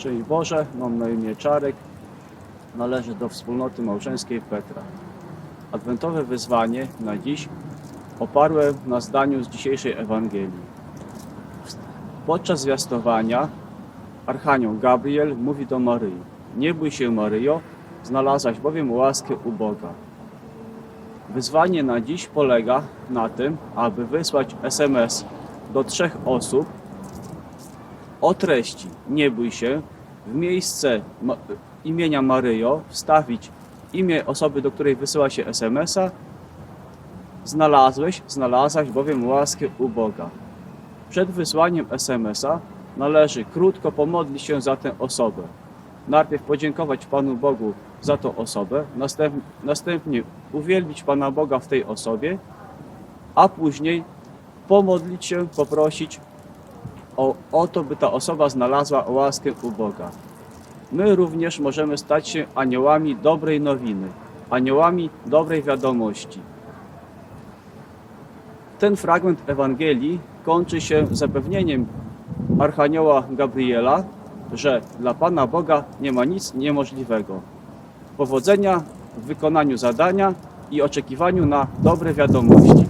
Szczęść Boże, mam na imię Czarek, należę do wspólnoty małżeńskiej Petra. Adwentowe wyzwanie na dziś oparłem na zdaniu z dzisiejszej Ewangelii. Podczas zwiastowania Archanioł Gabriel mówi do Maryi: Nie bój się, Maryjo, znalazłaś bowiem łaskę u Boga. Wyzwanie na dziś polega na tym, aby wysłać SMS do trzech osób o treści Nie bój się, w miejsce imienia Maryjo wstawić imię osoby, do której wysyła się SMS-a. Znalazłeś, znalazłaś bowiem łaskę u Boga. Przed wysłaniem SMS-a należy krótko pomodlić się za tę osobę. Najpierw podziękować Panu Bogu za tą osobę, następ, następnie uwielbić Pana Boga w tej osobie, a później pomodlić się, poprosić o, o to, by ta osoba znalazła łaskę u Boga. My również możemy stać się aniołami dobrej nowiny, aniołami dobrej wiadomości. Ten fragment Ewangelii kończy się zapewnieniem Archanioła Gabriela, że dla Pana Boga nie ma nic niemożliwego. Powodzenia w wykonaniu zadania i oczekiwaniu na dobre wiadomości.